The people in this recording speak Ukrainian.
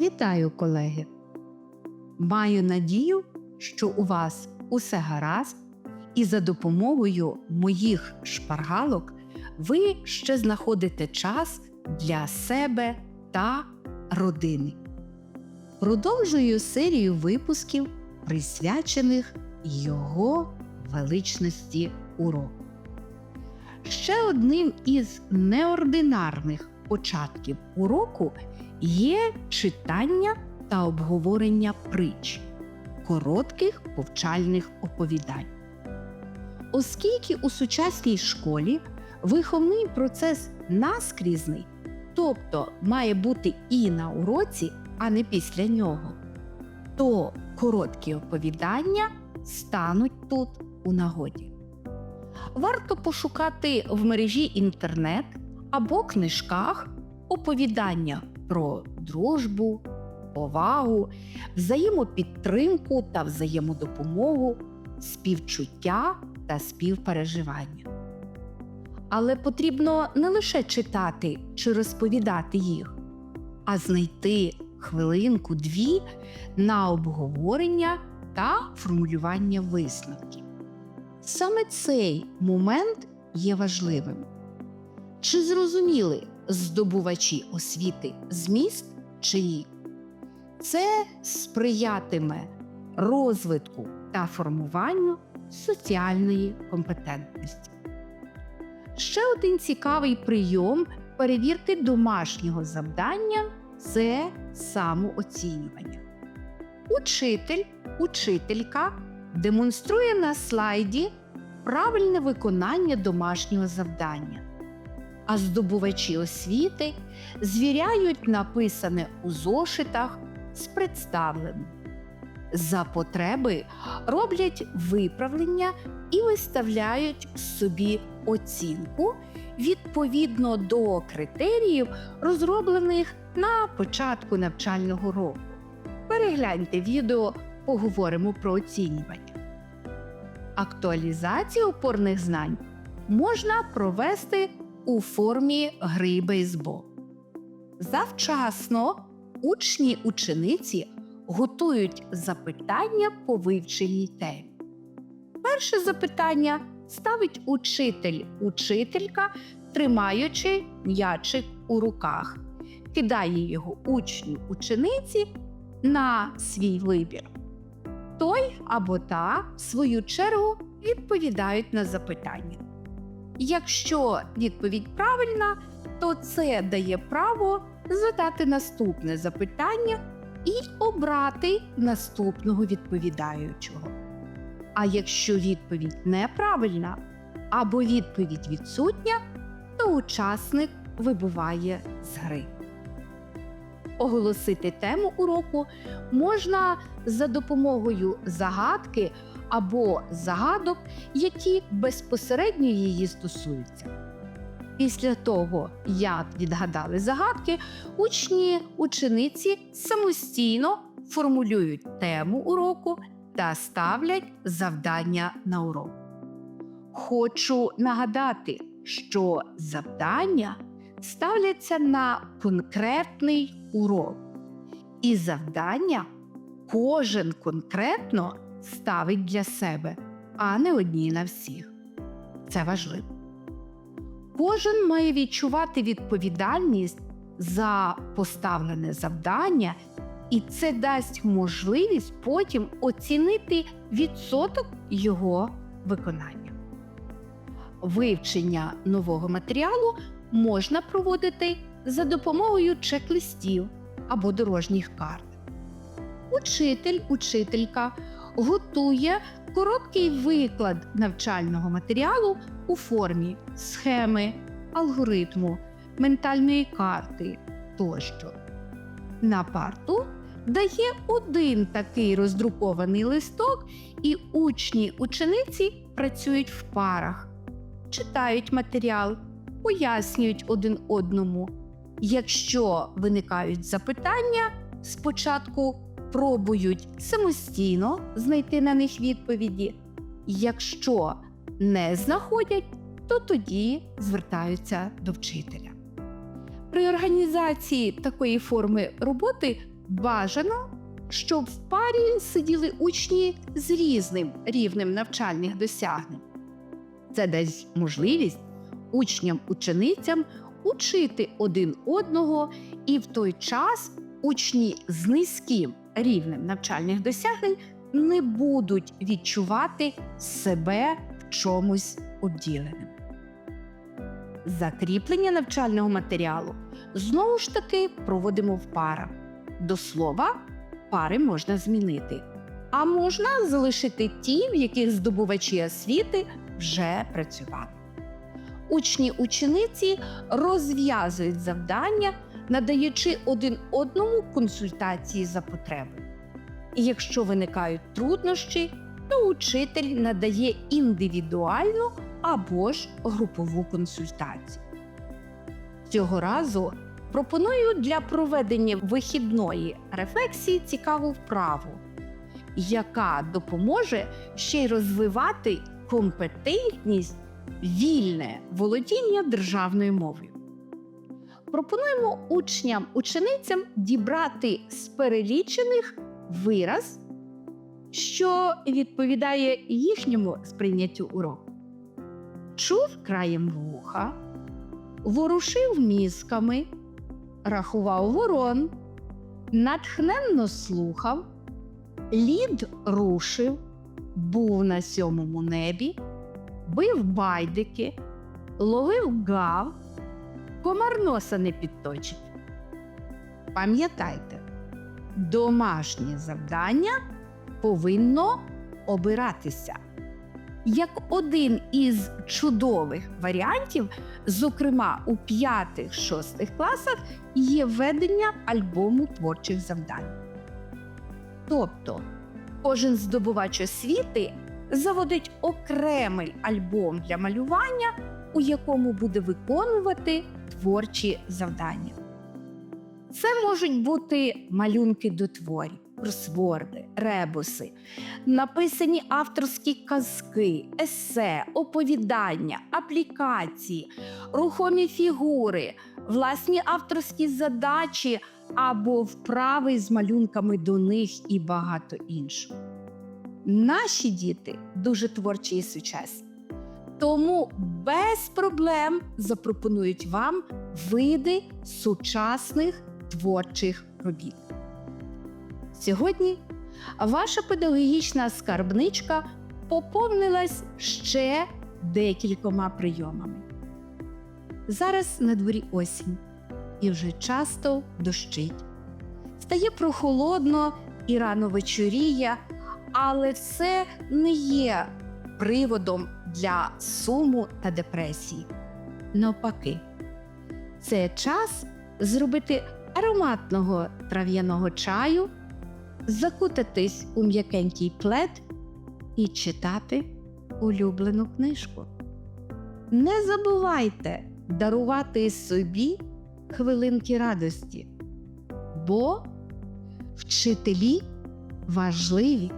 Вітаю, колеги! Маю надію, що у вас усе гаразд, і за допомогою моїх шпаргалок ви ще знаходите час для себе та родини. Продовжую серію випусків, присвячених його величності уроку. Ще одним із неординарних початків уроку є читання та обговорення притч, коротких повчальних оповідань. Оскільки у сучасній школі виховний процес наскрізний, тобто має бути і на уроці, а не після нього, то короткі оповідання стануть тут у нагоді. Варто пошукати в мережі інтернет або книжках оповідання про дружбу, повагу, взаємопідтримку та взаємодопомогу, співчуття та співпереживання. Але потрібно не лише читати чи розповідати їх, а знайти хвилинку-дві на обговорення та формулювання висновків. Саме цей момент є важливим. Чи зрозуміли здобувачі освіти зміст чи ні? Це сприятиме розвитку та формуванню соціальної компетентності. Ще один цікавий прийом перевірки домашнього завдання це самооцінювання. Учитель, учителька демонструє на слайді правильне виконання домашнього завдання, а здобувачі освіти звіряють написане у зошитах з представленим. За потреби роблять виправлення і виставляють собі оцінку відповідно до критеріїв, розроблених на початку навчального року. Перегляньте відео, поговоримо про оцінювання. Актуалізацію опорних знань можна провести у формі гри бейсбол. Завчасно учні учениці готують запитання по вивченій темі. Перше запитання ставить учитель учителька, тримаючи м'ячик у руках, кидає його учню учениці на свій вибір. Той або та, в свою чергу, відповідають на запитання. Якщо відповідь правильна, то це дає право задати наступне запитання і обрати наступного відповідаючого. А якщо відповідь неправильна або відповідь відсутня, то учасник вибуває з гри. Оголосити тему уроку можна за допомогою загадки або загадок, які безпосередньо її стосуються. Після того, як відгадали загадки, учні учениці самостійно формулюють тему уроку та ставлять завдання на урок. Хочу нагадати, що завдання ставляться на конкретний урок, і завдання кожен конкретно ставить для себе, а не одні на всіх. Це важливо. Кожен має відчувати відповідальність за поставлене завдання, і це дасть можливість потім оцінити відсоток його виконання. Вивчення нового матеріалу можна проводити за допомогою чек-листів або дорожніх карт. Учитель, учителька готує короткий виклад навчального матеріалу у формі схеми, алгоритму, ментальної карти тощо. На парту дає один такий роздрукований листок, і учні учениці працюють в парах, читають матеріал, пояснюють один одному. Якщо виникають запитання, спочатку пробують самостійно знайти на них відповіді. Якщо не знаходять, то тоді звертаються до вчителя. При організації такої форми роботи Бажано, щоб в парі сиділи учні з різним рівнем навчальних досягнень. Це дасть можливість учням-ученицям учити один одного, і в той час учні з низьким рівнем навчальних досягнень не будуть відчувати себе в чомусь обділеним. Закріплення навчального матеріалу знову ж таки проводимо в парах. До слова, пари можна змінити, а можна залишити ті, в яких здобувачі освіти вже працювали. Учні учениці розв'язують завдання, надаючи один одному консультації за потреби. І якщо виникають труднощі, то учитель надає індивідуальну або ж групову консультацію. Цього разу пропоную для проведення вихідної рефлексії цікаву вправу, яка допоможе ще й розвивати компетентність вільне володіння державною мовою. Пропонуємо учням-ученицям дібрати з перелічених вираз, що відповідає їхньому сприйняттю уроку. Чув краєм вуха, ворушив мізками, рахував ворон, натхненно слухав, лід рушив, був на сьомому небі, бив байдики, ловив гав, комар носа не підточить. Пам'ятайте, домашнє завдання повинно обиратися як один із чудових варіантів, зокрема у 5-6 класах, є ведення альбому творчих завдань. Тобто кожен здобувач освіти заводить окремий альбом для малювання, у якому буде виконувати творчі завдання. Це можуть бути малюнки до творів, кросворди, ребуси, написані авторські казки, есе, оповідання, аплікації, рухомі фігури, власні авторські задачі або вправи з малюнками до них і багато іншого. Наші діти дуже творчі і сучасні. Тому без проблем запропонують вам види сучасних творчих робіт. Сьогодні ваша педагогічна скарбничка поповнилась ще декількома прийомами. Зараз на дворі осінь і вже часто дощить. Стає прохолодно і рано вечоріє, але це не є приводом для суму та депресії. Навпаки, це час зробити ароматного трав'яного чаю, закутатись у м'якенький плед і читати улюблену книжку. Не забувайте дарувати собі хвилинки радості, бо вчителі важливі.